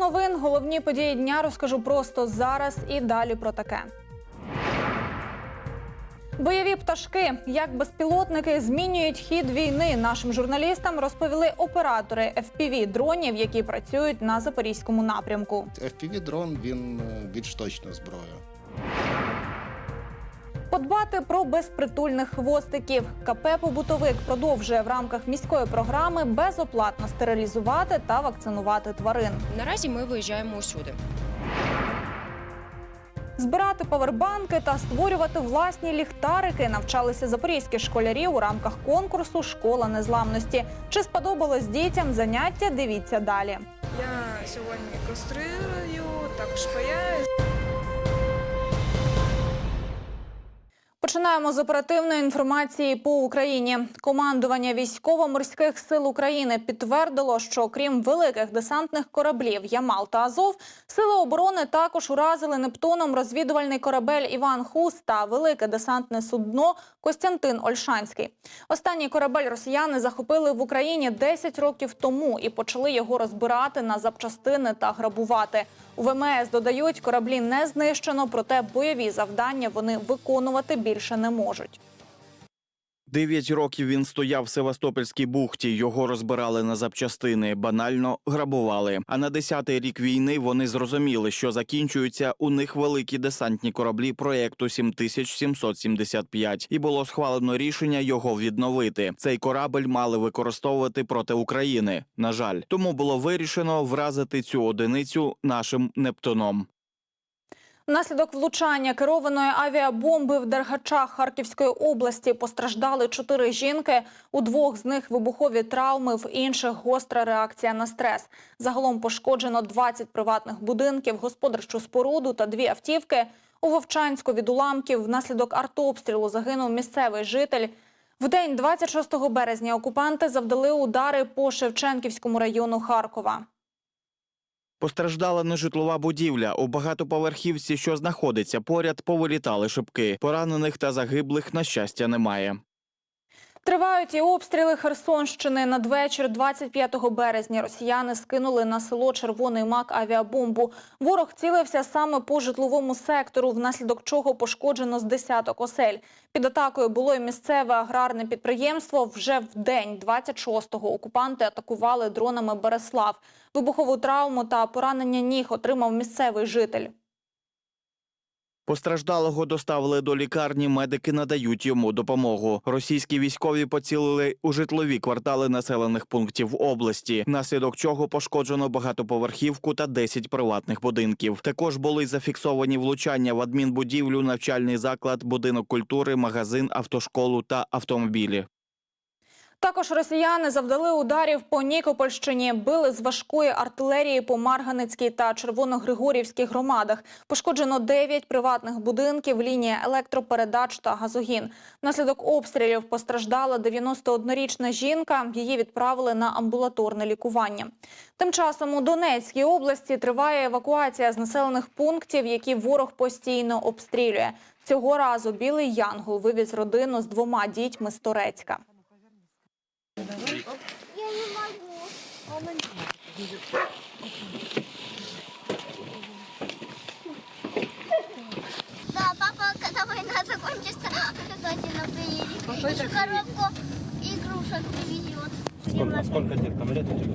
Новин, головні події дня розкажу просто зараз і далі про таке. Бойові пташки, як безпілотники змінюють хід війни. Нашим журналістам розповіли оператори fpv дронів, які працюють на запорізькому напрямку. FPV-дрон він е, більш точна зброя. Подбати про безпритульних хвостиків. КП «Побутовик» продовжує в рамках міської програми безоплатно стерилізувати та вакцинувати тварин. Наразі ми виїжджаємо усюди. Збирати павербанки та створювати власні ліхтарики навчалися запорізькі школярі у рамках конкурсу Школа незламності. Чи сподобалось дітям заняття? Дивіться далі. Я сьогодні конструюю, також паяю. Починаємо з оперативної інформації по Україні. Командування військово-морських сил України підтвердило, що крім великих десантних кораблів Ямал та Азов, сили оборони також уразили Нептуном розвідувальний корабель Іван Хус та велике десантне судно Костянтин Ольшанський. Останній корабель росіяни захопили в Україні 10 років тому і почали його розбирати на запчастини та грабувати. У ВМС додають, кораблі не знищено, проте бойові завдання вони виконувати більше не можуть. Дев'ять років він стояв в Севастопольській бухті. Його розбирали на запчастини, банально грабували. А на десятий рік війни вони зрозуміли, що закінчуються у них великі десантні кораблі проєкту 7775. І було схвалено рішення його відновити. Цей корабель мали використовувати проти України. На жаль, тому було вирішено вразити цю одиницю нашим Нептуном. Внаслідок влучання керованої авіабомби в Дергачах Харківської області постраждали чотири жінки. У двох з них вибухові травми, в інших гостра реакція на стрес. Загалом пошкоджено 20 приватних будинків, господарчу споруду та дві автівки. У Вовчанську від уламків внаслідок артобстрілу загинув місцевий житель. В день 26 березня окупанти завдали удари по Шевченківському району Харкова. Постраждала нежитлова будівля. У багатоповерхівці, що знаходиться поряд, повилітали шибки. Поранених та загиблих, на щастя, немає. Тривають і обстріли Херсонщини. Надвечір 25 березня росіяни скинули на село Червоний Мак авіабомбу. Ворог цілився саме по житловому сектору, внаслідок чого пошкоджено з десяток осель. Під атакою було і місцеве аграрне підприємство. Вже в день 26-го окупанти атакували дронами Береслав. Вибухову травму та поранення ніг отримав місцевий житель. Постраждалого доставили до лікарні. Медики надають йому допомогу. Російські військові поцілили у житлові квартали населених пунктів області, внаслідок чого пошкоджено багатоповерхівку та 10 приватних будинків. Також були зафіксовані влучання в адмінбудівлю, навчальний заклад, будинок культури, магазин, автошколу та автомобілі. Також росіяни завдали ударів по Нікопольщині, били з важкої артилерії по Марганицькій та Червоногригорівській громадах. Пошкоджено 9 приватних будинків, лінія електропередач та газогін. Внаслідок обстрілів постраждала 91-річна жінка. Її відправили на амбулаторне лікування. Тим часом у Донецькій області триває евакуація з населених пунктів, які ворог постійно обстрілює. Цього разу Білий Янгол вивіз родину з двома дітьми з Торецька. Я не могу. Да, папа, когда война закончится, обязательно приедет. Еще коробку игрушек привезет. Сколько, сколько тебе там лет у тебя?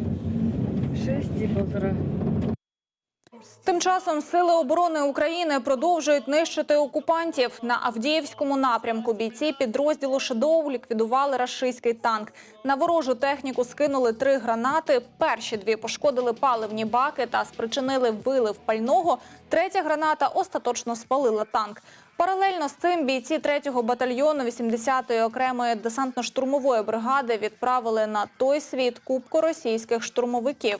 Тим часом сили оборони України продовжують нищити окупантів. На Авдіївському напрямку бійці підрозділу «Шедоу» ліквідували рашистський танк. На ворожу техніку скинули три гранати. Перші дві пошкодили паливні баки та спричинили вилив пального. Третя граната остаточно спалила танк. Паралельно з цим бійці 3-го батальйону 80-ї окремої десантно-штурмової бригади відправили на той світ кубку російських штурмовиків.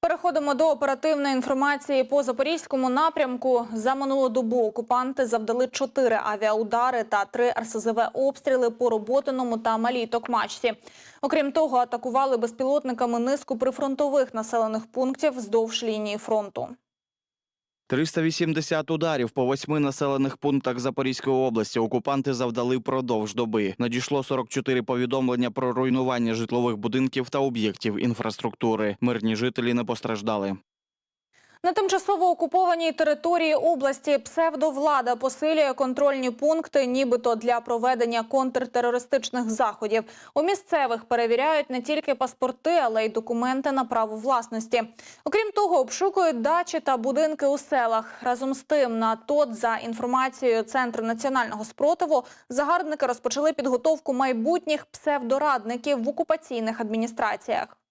Переходимо до оперативної інформації по запорізькому напрямку. За минулу добу окупанти завдали чотири авіаудари та три РСЗВ обстріли по роботиному та малій Токмачці. Окрім того, атакували безпілотниками низку прифронтових населених пунктів вздовж лінії фронту. 380 ударів по восьми населених пунктах Запорізької області окупанти завдали впродовж доби. Надійшло 44 повідомлення про руйнування житлових будинків та об'єктів інфраструктури. Мирні жителі не постраждали. На тимчасово окупованій території області псевдовлада посилює контрольні пункти, нібито для проведення контртерористичних заходів. У місцевих перевіряють не тільки паспорти, але й документи на право власності. Окрім того, обшукують дачі та будинки у селах. Разом з тим, на ТОТ, за інформацією Центру національного спротиву, загарбники розпочали підготовку майбутніх псевдорадників в окупаційних адміністраціях.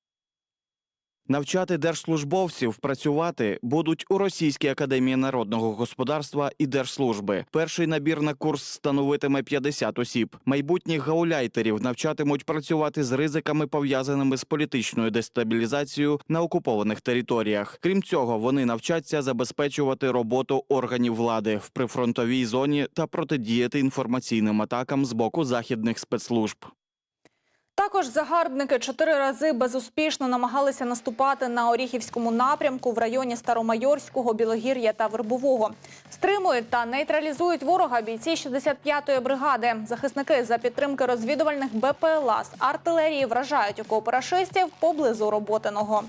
Навчати держслужбовців працювати будуть у Російській академії народного господарства і держслужби. Перший набір на курс становитиме 50 осіб. Майбутніх гауляйтерів навчатимуть працювати з ризиками, пов'язаними з політичною дестабілізацією на окупованих територіях. Крім цього, вони навчаться забезпечувати роботу органів влади в прифронтовій зоні та протидіяти інформаційним атакам з боку західних спецслужб. Також загарбники чотири рази безуспішно намагалися наступати на Оріхівському напрямку в районі Старомайорського, Білогір'я та Вербового. Стримують та нейтралізують ворога бійці 65-ї бригади. Захисники за підтримки розвідувальних БПЛА з артилерії вражають окоопарашистів поблизу Роботиного.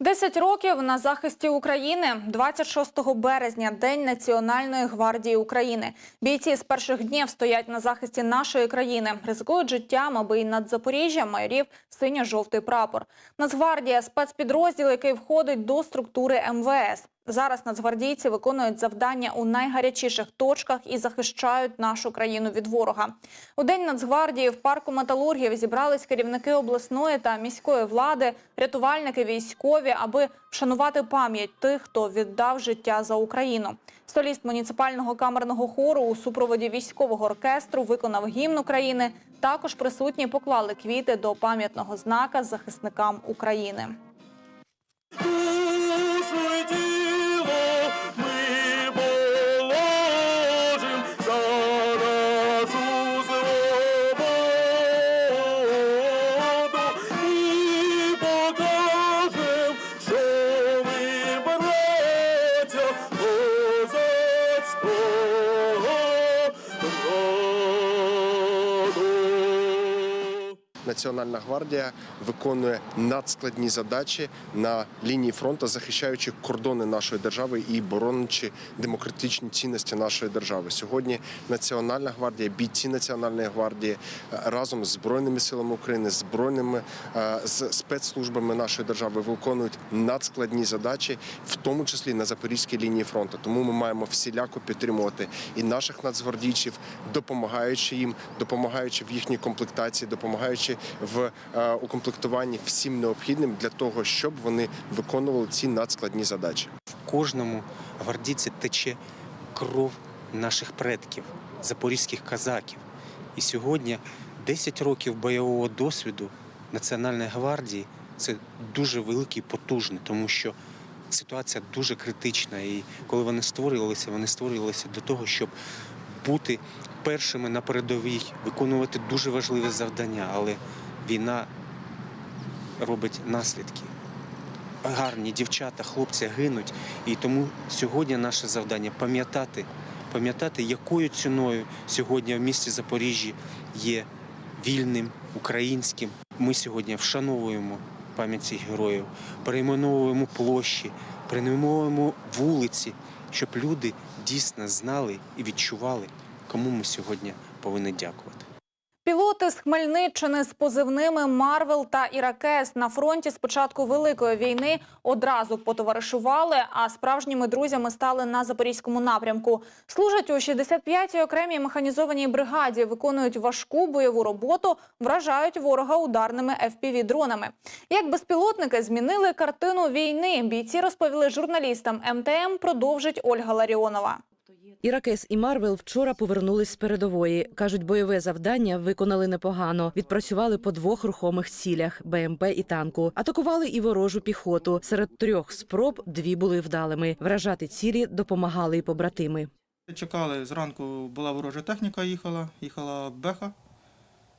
Десять років на захисті України. 26 березня – День Національної гвардії України. Бійці з перших днів стоять на захисті нашої країни, ризикують життям, аби і над Запоріжжям майорів синьо-жовтий прапор. Нацгвардія – спецпідрозділ, який входить до структури МВС. Зараз нацгвардійці виконують завдання у найгарячіших точках і захищають нашу країну від ворога. У день Нацгвардії в парку металургів зібрались керівники обласної та міської влади, рятувальники, військові, аби вшанувати пам'ять тих, хто віддав життя за Україну. Соліст муніципального камерного хору у супроводі військового оркестру виконав гімн України. Також присутні поклали квіти до пам'ятного знака захисникам України. Національна гвардія виконує надскладні задачі на лінії фронту, захищаючи кордони нашої держави і боронячи демократичні цінності нашої держави. Сьогодні Національна гвардія, бійці Національної гвардії е, разом з збройними силами України, збройними е, з спецслужбами нашої держави виконують надскладні задачі, в тому числі на запорізькій лінії фронту. Тому ми маємо всіляко підтримувати і наших нацгвардійців, допомагаючи їм, допомагаючи в їхній комплектації, допомагаючи в е, укомплектуванні всім необхідним для того, щоб вони виконували ці надскладні задачі. В кожному гвардійці тече кров наших предків, запорізьких казаків. І сьогодні 10 років бойового досвіду Національної гвардії це дуже великий, потужний, тому що ситуація дуже критична. І коли вони створювалися, вони створювалися для того, щоб бути першими на передовій, виконувати дуже важливі завдання. Але війна робить наслідки гарні дівчата, хлопці гинуть. І тому сьогодні наше завдання пам'ятати, пам'ятати, якою ціною сьогодні в місті Запоріжжі є вільним, українським. Ми сьогодні вшановуємо пам'ять цих героїв, перейменовуємо площі, перейменовуємо вулиці, щоб люди дійсно знали і відчували, кому ми сьогодні повинні дякувати. Пілоти з Хмельниччини з позивними Марвел та Іракес на фронті з початку великої війни одразу потоваришували, а справжніми друзями стали на запорізькому напрямку. Служать у 65-й окремій механізованій бригаді, виконують важку бойову роботу, вражають ворога ударними fpv дронами Як безпілотники змінили картину війни, бійці розповіли журналістам. МТМ продовжить Ольга Ларіонова. Іракес і Марвел вчора повернулись з передової. кажуть, бойове завдання виконали непогано. Відпрацювали по двох рухомих цілях БМП і танку. Атакували і ворожу піхоту. Серед трьох спроб дві були вдалими. Вражати цілі допомагали і побратими. Чекали зранку, була ворожа техніка, їхала, їхала Беха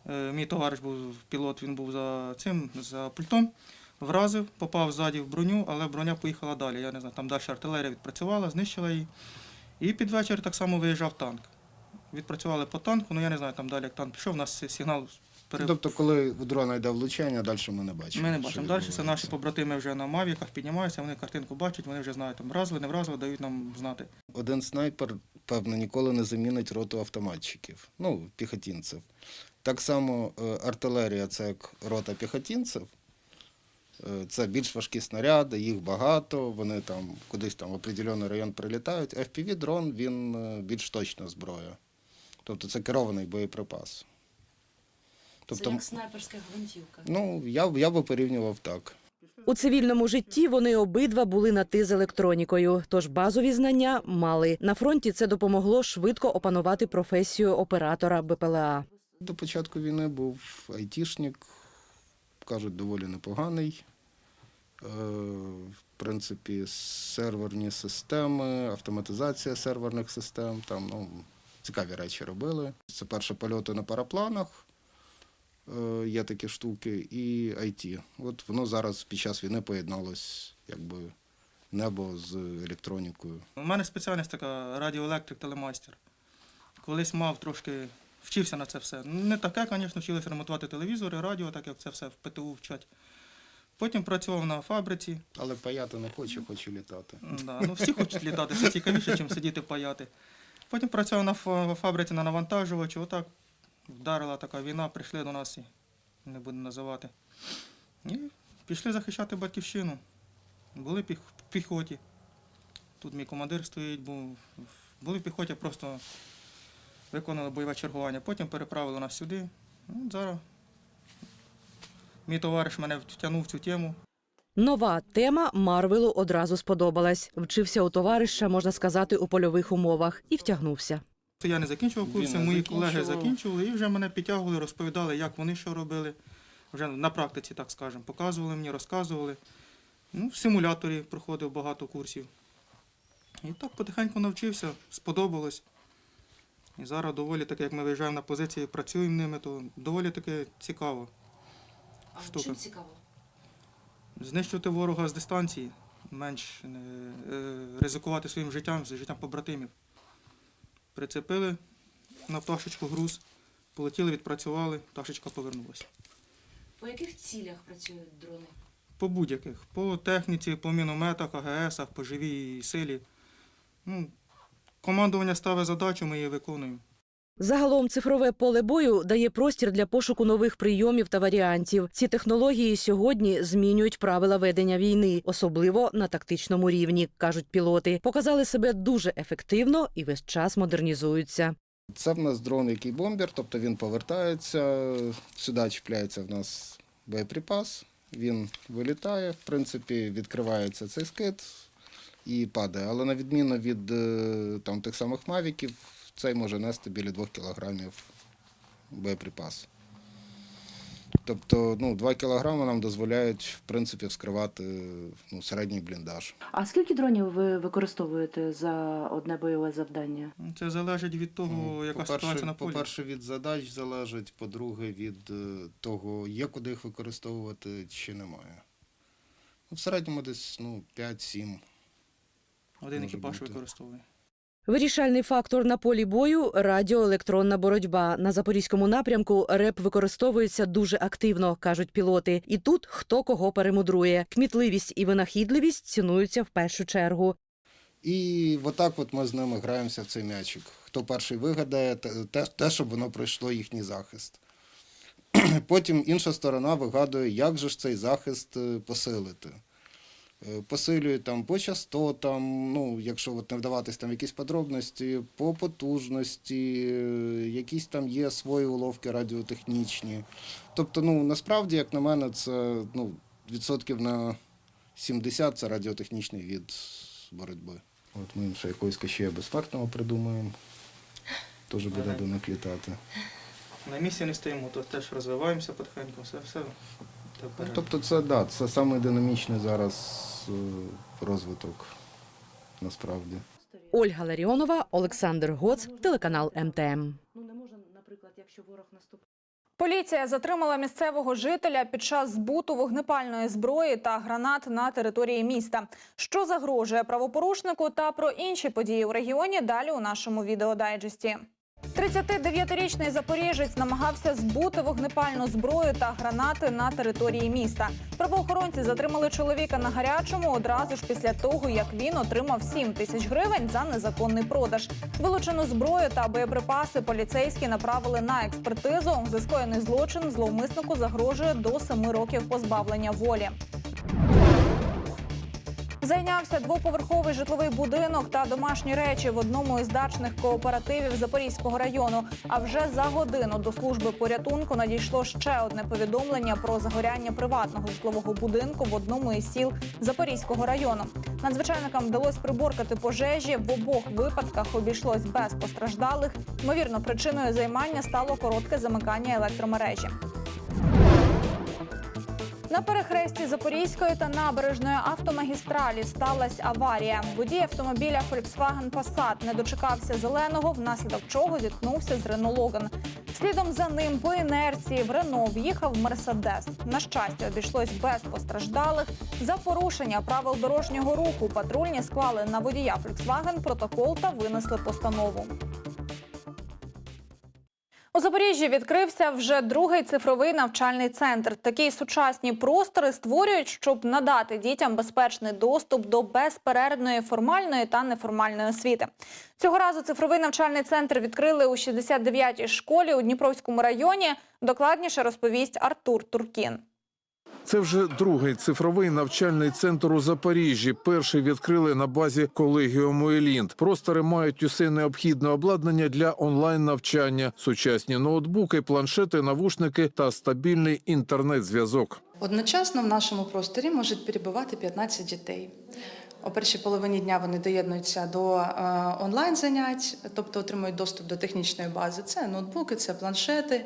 Е, Мій товариш був пілот, він був за цим, за пультом. Вразив, попав ззаді в броню, але броня поїхала далі. Я не знаю, там далі артилерія відпрацювала, знищила її. І під вечір так само виїжджав танк. Відпрацювали по танку, ну я не знаю, там далі як танк пішов, у нас сигнал пере... Тобто, коли у дрона йде влучання, далі ми не бачимо. Ми не бачимо. Далі це наші побратими вже на мавіках піднімаються, вони картинку бачать, вони вже знають, там вразили, не вразили, дають нам знати. Один снайпер, певно, ніколи не замінить роту автоматчиків, ну, піхотінців. Так само е, артилерія це як рота піхотінців. Е, Це більш важкі снаряди, їх багато, вони там кудись там в определений район прилітають. FPV-дрон він е, більш точна зброя. Тобто це керований боєприпас. Тобто, снайперська гвинтівка. ну, я, я би порівнював так. У цивільному житті вони обидва були на ти з електронікою, тож базові знання мали. На фронті це допомогло швидко опанувати професію оператора БПЛА. До початку війни був айтішник, кажуть, доволі непоганий. Е, В принципі, серверні системи, автоматизація серверних систем, там ну, цікаві речі робили. Це перші польоти на парапланах, е, є такі штуки, і IT. От воно зараз під час війни поєдналось, якби небо з електронікою. У мене спеціальність така радіоелектрик, телемайстер. Колись мав трошки, вчився на це все. Не таке, звісно, вчилися ремонтувати телевізори, радіо, так як це все в ПТУ вчать. Потім працював на фабриці. Але паяти не хочу, хочу літати. Да, ну, всі хочуть літати, це цікавіше, ніж сидіти паяти. Потім працював на фабриці на навантажувачі. Отак вдарила така війна, прийшли до нас, і не буду називати. І пішли захищати батьківщину. Були в піхоті. Тут мій командир стоїть, був. Були в піхоті, просто виконали бойове чергування. Потім переправили нас сюди. Ну, зараз мій товариш мене втягнув в цю тему. Нова тема Марвелу одразу сподобалась. Вчився у товариша, можна сказати, у польових умовах і втягнувся. Я не закінчував курси, не мої колеги закінчував. закінчували і вже мене підтягували, розповідали, як вони що робили. Вже на практиці, так скажемо, показували мені, розказували. Ну, в симуляторі проходив багато курсів. І так потихеньку навчився, сподобалось. І зараз доволі таки, як ми виїжджаємо на позиції, працюємо ними, то доволі таки цікаво. А штука. цікаво? Знищувати ворога з дистанції, менш е, ризикувати своїм життям, з життям побратимів. Прицепили на пташечку груз, полетіли, відпрацювали, пташечка повернулася. По яких цілях працюють дрони? По будь-яких, по техніці, по мінометах, АГСах, по живій силі. Ну, командування ставить задачу, ми її виконуємо. Загалом цифрове поле бою дає простір для пошуку нових прийомів та варіантів. Ці технології сьогодні змінюють правила ведення війни, особливо на тактичному рівні, кажуть пілоти. Показали себе дуже ефективно і весь час модернізуються. Це в нас дрон, який бомбер, тобто він повертається, сюди чіпляється в нас боєприпас, він вилітає, в принципі, відкривається цей скид і падає. Але на відміну від е, там, тих самих мавіків, цей може нести біля 2 кілограмів боєприпас. Тобто ну, 2 кілограми нам дозволяють в принципі, вскривати ну, середній бліндаж. А скільки дронів ви використовуєте за одне бойове завдання? Ну, Це залежить від того, яка ситуація на полі. По-перше, від задач залежить, по-друге, від е, того, є куди їх використовувати чи немає. Ну, в середньому десь ну, 5-7. Один екіпаж використовує. Вирішальний фактор на полі бою радіоелектронна боротьба. На запорізькому напрямку РЕП використовується дуже активно, кажуть пілоти. І тут хто кого перемудрує. Кмітливість і винахідливість цінуються в першу чергу. І отак от ми з ними граємося в цей м'ячик. Хто перший вигадає, те, те, щоб воно пройшло їхній захист. Потім інша сторона вигадує, як же ж цей захист е, посилити. Е, Посилюють там по частотам, ну, якщо от не вдаватись там в якісь подробності, по потужності, е, якісь там є свої уловки радіотехнічні. Тобто, ну, насправді, як на мене, це ну, відсотків на 70 це радіотехнічний від боротьби. От ми ще якогось кащея безсмертного придумаємо. Теж буде до них літати. На місці не стоїмо, то теж розвиваємося потихеньку, все, все. Тобто це да, це самий динамічний зараз е, розвиток насправді. Ольга Ларіонова, Олександр Гоц, телеканал МТМ. Ну не може, наприклад, якщо ворог наступає. Поліція затримала місцевого жителя під час збуту вогнепальної зброї та гранат на території міста. Що загрожує правопорушнику та про інші події у регіоні далі у нашому відеодайджесті. 39-річний запоріжець намагався збути вогнепальну зброю та гранати на території міста. Правоохоронці затримали чоловіка на гарячому одразу ж після того, як він отримав 7 тисяч гривень за незаконний продаж. Вилучену зброю та боєприпаси поліцейські направили на експертизу. За скоєний злочин зловмиснику загрожує до 7 років позбавлення волі. Зайнявся двоповерховий житловий будинок та домашні речі в одному із дачних кооперативів Запорізького району. А вже за годину до служби порятунку надійшло ще одне повідомлення про загоряння приватного житлового будинку в одному із сіл Запорізького району. Надзвичайникам вдалося приборкати пожежі. В обох випадках обійшлось без постраждалих. Ймовірно, причиною займання стало коротке замикання електромережі. На перехресті Запорізької та набережної автомагістралі сталася аварія. Водій автомобіля Volkswagen Passat не дочекався зеленого, внаслідок чого зіткнувся з Renault Logan. Слідом за ним по інерції в Рено в'їхав Мерседес. На щастя, обійшлось без постраждалих. За порушення правил дорожнього руху патрульні склали на водія Volkswagen протокол та винесли постанову. У Запоріжжі відкрився вже другий цифровий навчальний центр. Такі сучасні простори створюють, щоб надати дітям безпечний доступ до безперервної формальної та неформальної освіти. Цього разу цифровий навчальний центр відкрили у 69-й школі у Дніпровському районі. Докладніше розповість Артур Туркін. Це вже другий цифровий навчальний центр у Запоріжжі. Перший відкрили на базі колегіуму Елінд. Простори мають усе необхідне обладнання для онлайн навчання, сучасні ноутбуки, планшети, навушники та стабільний інтернет-зв'язок. Одночасно в нашому просторі можуть перебувати 15 дітей. О першій половині дня вони доєднуються до е, онлайн занять, тобто отримують доступ до технічної бази. Це ноутбуки, це планшети,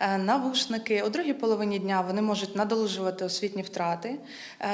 е, навушники. У другій половині дня вони можуть надолужувати освітні втрати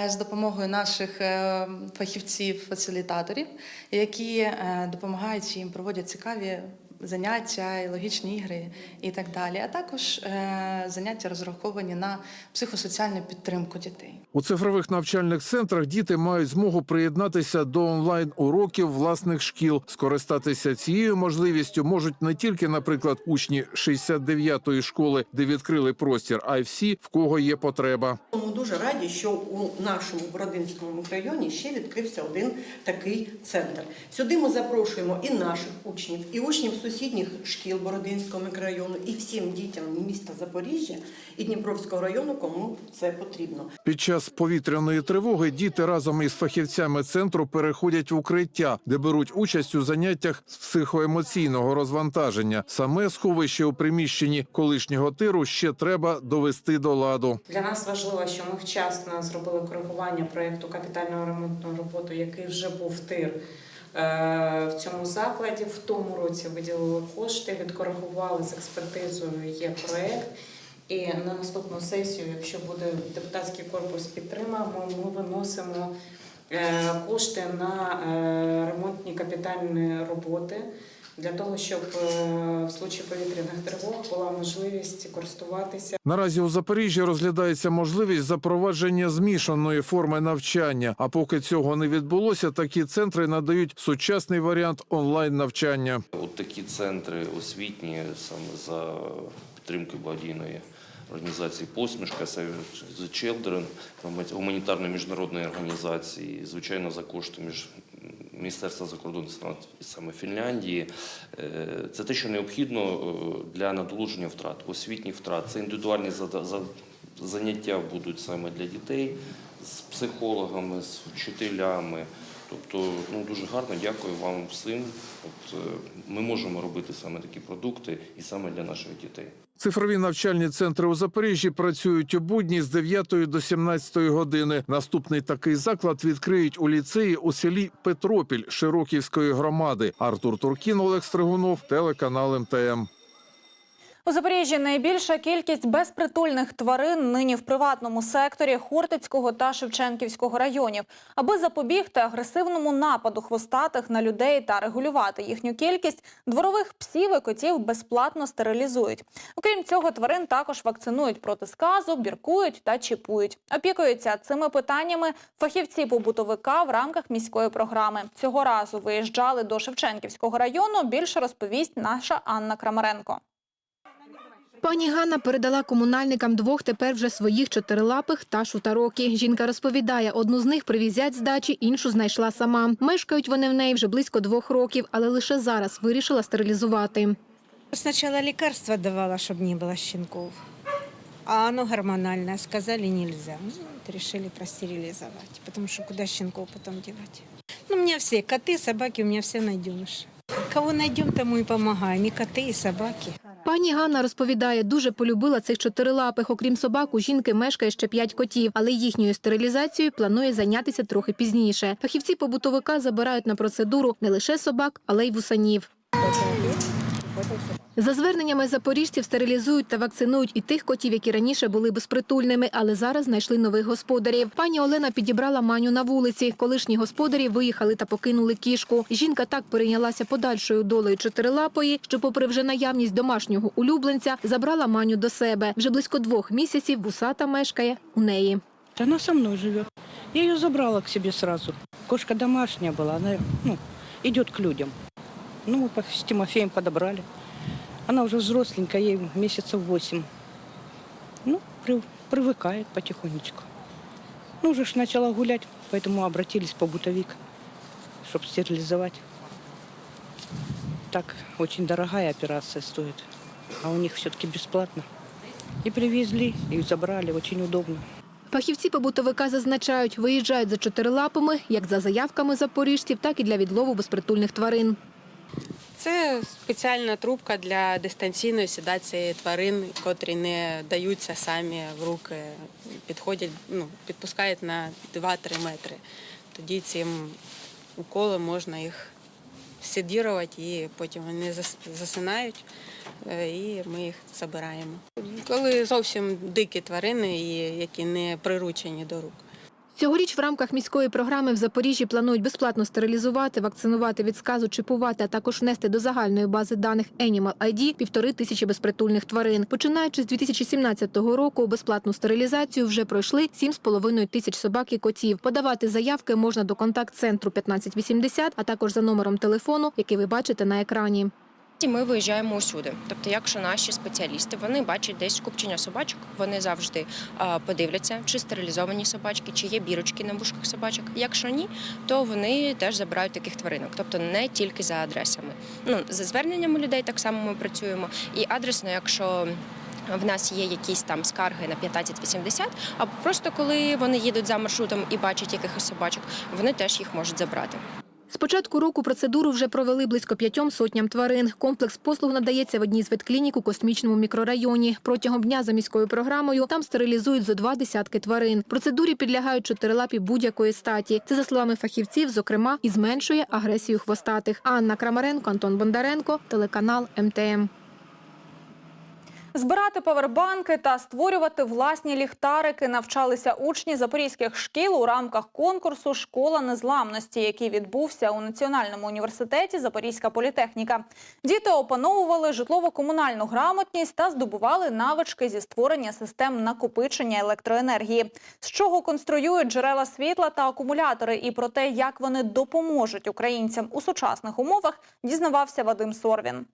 е, з допомогою наших е, фахівців, фасилітаторів, які допомагають їм проводять цікаві. Заняття, і логічні ігри і так далі, а також е, заняття розраховані на психосоціальну підтримку дітей. У цифрових навчальних центрах діти мають змогу приєднатися до онлайн уроків власних шкіл. Скористатися цією можливістю можуть не тільки, наприклад, учні 69-ї школи, де відкрили простір, а й всі, в кого є потреба. Ми дуже раді, що у нашому Бородинському мікрорайоні ще відкрився один такий центр. Сюди ми запрошуємо і наших учнів, і учнів сусідніх шкіл Бородинського мікрорайону, і всім дітям міста Запоріжжя і Дніпровського району, кому це потрібно. Під час повітряної тривоги діти разом із фахівцями центру переходять в укриття, де беруть участь у заняттях з психоемоційного розвантаження. Саме сховище у приміщенні колишнього тиру ще треба довести до ладу. Для нас важливо, що ми вчасно зробили коригування проєкту капітального ремонтного роботи, який вже був тир. Е, В цьому закладі в тому році виділили кошти, відкоригували з експертизою. Є проект. І на наступну сесію, якщо буде депутатський корпус підтримав, ми, виносимо е, кошти на е, ремонтні капітальні роботи для того, щоб е, в случаї повітряних тривог була можливість користуватися Наразі у Запоріжжі розглядається можливість запровадження змішаної форми навчання. А поки цього не відбулося, такі центри надають сучасний варіант онлайн навчання. От такі центри освітні саме за підтримки благодійної організації Посмішка, Save the Children, гуманітарної міжнародної організації, звичайно, за кошти між Міністерства закордонних справ саме Фінляндії. Е, Це те, що необхідно е, для надолуження втрат, освітніх втрат. Це індивідуальні заняття будуть саме для дітей з психологами, з вчителями. Тобто, ну дуже гарно дякую вам всім. От е, ми можемо робити саме такі продукти і саме для наших дітей. Цифрові навчальні центри у Запоріжжі працюють у будні з 9 до 17 години. Наступний такий заклад відкриють у ліцеї у селі Петропіль Широківської громади. Артур Туркін, Олег Стригунов, телеканал МТМ. У Запоріжжі найбільша кількість безпритульних тварин нині в приватному секторі Хортицького та Шевченківського районів. Аби запобігти агресивному нападу хвостатих на людей та регулювати їхню кількість, дворових псів і котів безплатно стерилізують. Окрім цього, тварин також вакцинують проти сказу, біркують та чіпують. Опікуються цими питаннями фахівці побутовика в рамках міської програми. Цього разу виїжджали до Шевченківського району. Більше розповість наша Анна Крамаренко. Пані Ганна передала комунальникам двох тепер вже своїх чотирилапих та шутарокі. Жінка розповідає, одну з них привізять з дачі, іншу знайшла сама. Мешкають вони в неї вже близько двох років, але лише зараз вирішила стерилізувати. Сначала лекарства давала, чтобы не было щенков. А оно гормональное, сказали нельзя. Ну, вот решили простерилизовать, потому что куда щенков потом девать? Ну, у меня все коты, собаки, у меня все найденыш. Кого знайдемо, тому і допомагаємо. І коти, і собаки. Пані Ганна розповідає, дуже полюбила цих чотирилапих. Окрім собак, у жінки мешкає ще п'ять котів, але їхньою стерилізацією планує зайнятися трохи пізніше. Фахівці побутовика забирають на процедуру не лише собак, але й вусанів. За зверненнями запоріжців стерилізують та вакцинують і тих котів, які раніше були безпритульними, але зараз знайшли нових господарів. Пані Олена підібрала маню на вулиці. Колишні господарі виїхали та покинули кішку. Жінка так перейнялася подальшою долею чотирилапої, що, попри вже наявність домашнього улюбленця, забрала маню до себе. Вже близько двох місяців вусата мешкає у неї. Она со мной живет. Я ее забрала к себе сразу. Кошка домашняя была, она ну, идет к людям. Ну, мы по- с Тимофеем подобрали. Она уже взросленькая, ей месяцев восемь. Ну, при- привыкает потихонечку. Ну, уже ж начала гулять, поэтому обратились по бутовик, чтобы стерилизовать. Так, очень дорогая операция стоит, а у них все-таки бесплатно. И привезли, и забрали, очень удобно. Фахівці побутовика зазначають, виїжджають за чотирилапами як за заявками запоріжців, так і для відлову безпритульних тварин. Це спеціальна трубка для дистанційної седації тварин, котрі не даються самі в руки, підходять, ну, підпускають на 2-3 метри. Тоді цим уколом можна їх седірувати і потім вони засинають, е, і ми їх забираємо. Коли зовсім дикі тварини, які не приручені до рук. Цьогоріч в рамках міської програми в Запоріжжі планують безплатно стерилізувати, вакцинувати від сказу, чіпувати, а також внести до загальної бази даних Animal ID півтори тисячі безпритульних тварин. Починаючи з 2017 року, безплатну стерилізацію вже пройшли 7,5 тисяч собак і котів. Подавати заявки можна до контакт-центру 1580, а також за номером телефону, який ви бачите на екрані. І ми виїжджаємо усюди. Тобто, якщо наші спеціалісти вони бачать десь скупчення собачок, вони завжди подивляться, чи стерилізовані собачки, чи є бірочки на вушках собачок. Якщо ні, то вони теж забирають таких тваринок, тобто не тільки за адресами. Ну за зверненнями людей так само ми працюємо. І адресно, якщо в нас є якісь там скарги на 1580, або просто коли вони їдуть за маршрутом і бачать якихось собачок, вони теж їх можуть забрати. З початку року процедуру вже провели близько п'ятьом сотням тварин. Комплекс послуг надається в одній з ветклінік у космічному мікрорайоні. Протягом дня за міською програмою там стерилізують зо два десятки тварин. Процедурі підлягають чотирилапі будь-якої статі. Це за словами фахівців, зокрема, і зменшує агресію хвостатих. Анна Крамаренко, Антон Бондаренко, телеканал МТМ. Збирати павербанки та створювати власні ліхтарики навчалися учні запорізьких шкіл у рамках конкурсу Школа незламності, який відбувся у Національному університеті Запорізька політехніка. Діти опановували житлово-комунальну грамотність та здобували навички зі створення систем накопичення електроенергії, з чого конструюють джерела світла та акумулятори, і про те, як вони допоможуть українцям у сучасних умовах, дізнавався Вадим Сорвін.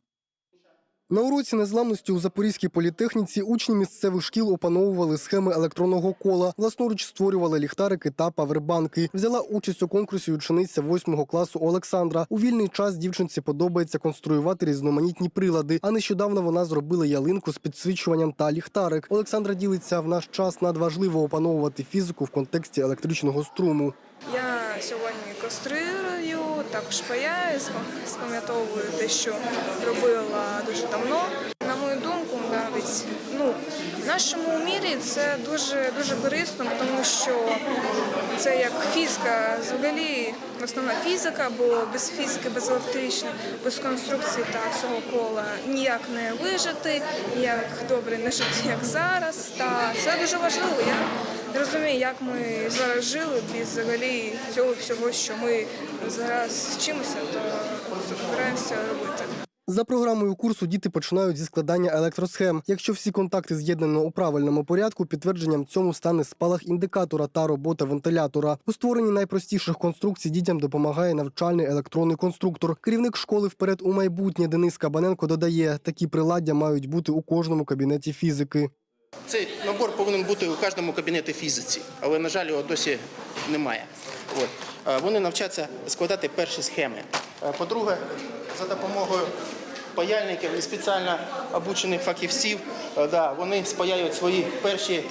На уроці незламності у Запорізькій політехніці учні місцевих шкіл опановували схеми електронного кола, власноруч створювали ліхтарики та павербанки. Взяла участь у конкурсі учениця 8 класу Олександра. У вільний час дівчинці подобається конструювати різноманітні прилади. А нещодавно вона зробила ялинку з підсвічуванням та ліхтарик. Олександра ділиться в наш час надважливо опановувати фізику в контексті електричного струму. Я сьогодні конструюю, також паяю, спам- спам'ятовую те, що робила дуже давно. На мою думку, навіть ну, в нашому мірі це дуже дуже корисно, тому що це як фізика, взагалі основна фізика, бо без фізики, без електричної, без конструкції та цього кола ніяк не вижити, ніяк добре не жити, як зараз. Та це дуже важливо. Я не розумію, як ми зараз жили без взагалі цього всього, що ми зараз вчимося, то збираємося робити. За програмою курсу діти починають зі складання електросхем. Якщо всі контакти з'єднано у правильному порядку, підтвердженням цьому стане спалах індикатора та робота вентилятора. У створенні найпростіших конструкцій дітям допомагає навчальний електронний конструктор. Керівник школи вперед у майбутнє Денис Кабаненко додає, такі приладдя мають бути у кожному кабінеті фізики. Цей набор повинен бути у кожному кабінеті фізиці, але, на жаль, його досі немає. От. Вони навчаться складати перші схеми. Е, По-друге, за допомогою паяльників і спеціально обучених фахівців, е, да, вони спаяють свої перші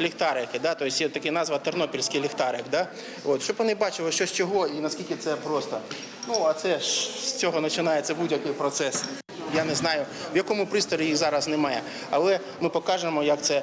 ліхтарики. Да? Тобто є така назва тернопільський ліхтарик. Да? От, щоб вони бачили, що з чого і наскільки це просто. Ну, а це ж з цього починається будь-який процес. Я не знаю, в якому пристрої їх зараз немає, але ми покажемо, як це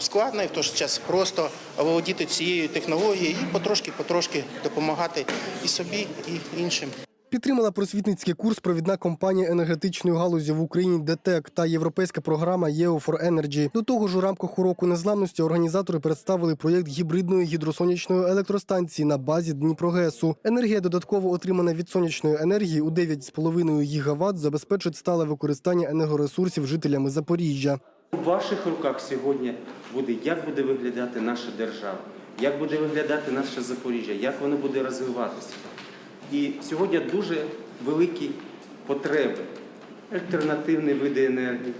складно і в той же час просто володіти цією технологією і потрошки-потрошки допомагати і собі, і іншим. Підтримала просвітницький курс провідна компанія енергетичної галузі в Україні ДТЕК та європейська програма «EO for Energy». До того ж, у рамках уроку незламності організатори представили проєкт гібридної гідросонячної електростанції на базі Дніпрогесу. Енергія, додатково отримана від сонячної енергії у 9,5 гігаватт, забезпечить стале використання енергоресурсів жителями Запоріжжя. У ваших руках сьогодні буде, як буде виглядати наша держава, як буде виглядати наше Запоріжжя, як воно буде розвиватися. І сьогодні дуже великі потреби. Альтернативні види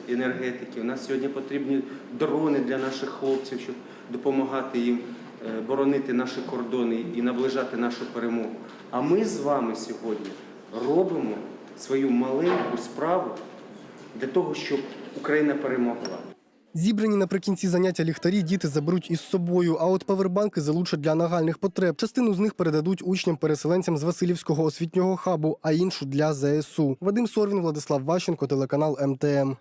енергетики. У нас сьогодні потрібні дрони для наших хлопців, щоб допомагати їм е, боронити наші кордони і наближати нашу перемогу. А ми з вами сьогодні робимо свою маленьку справу для того, щоб Україна перемогла. Зібрані наприкінці заняття ліхтарі діти заберуть із собою, а от павербанки залучать для нагальних потреб. Частину з них передадуть учням-переселенцям з Васильівського освітнього хабу, а іншу для ЗСУ. Вадим Сорвін, Владислав Ващенко, телеканал МТМ.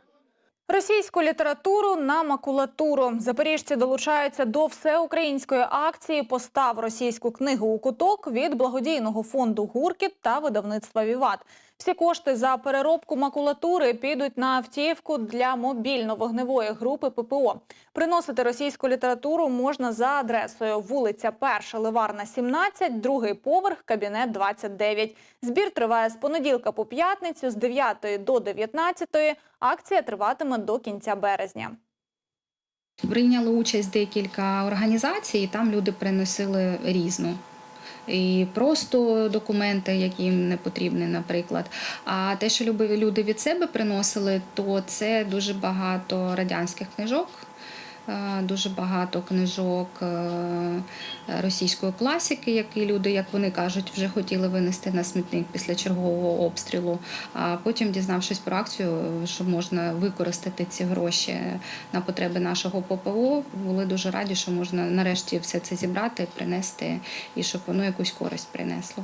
Російську літературу на макулатуру. Запоріжці долучаються до всеукраїнської акції Постав російську книгу у куток від благодійного фонду Гуркіт та видавництва Віват. Всі кошти за переробку макулатури підуть на автівку для мобільно-вогневої групи ППО. Приносити російську літературу можна за адресою вулиця Перша Ливарна, 17, другий поверх, кабінет 29. Збір триває з понеділка по п'ятницю з 9 до 19. Акція триватиме до кінця березня. Прийняли участь декілька організацій, там люди приносили різну. І просто документи, які їм не потрібні, наприклад. А те, що люди від себе приносили, то це дуже багато радянських книжок, дуже багато книжок е, російської класики, які люди, як вони кажуть, вже хотіли винести на смітник після чергового обстрілу. А потім, дізнавшись про акцію, що можна використати ці гроші на потреби нашого ППО, були дуже раді, що можна нарешті все це зібрати, принести і щоб воно якусь користь принесло.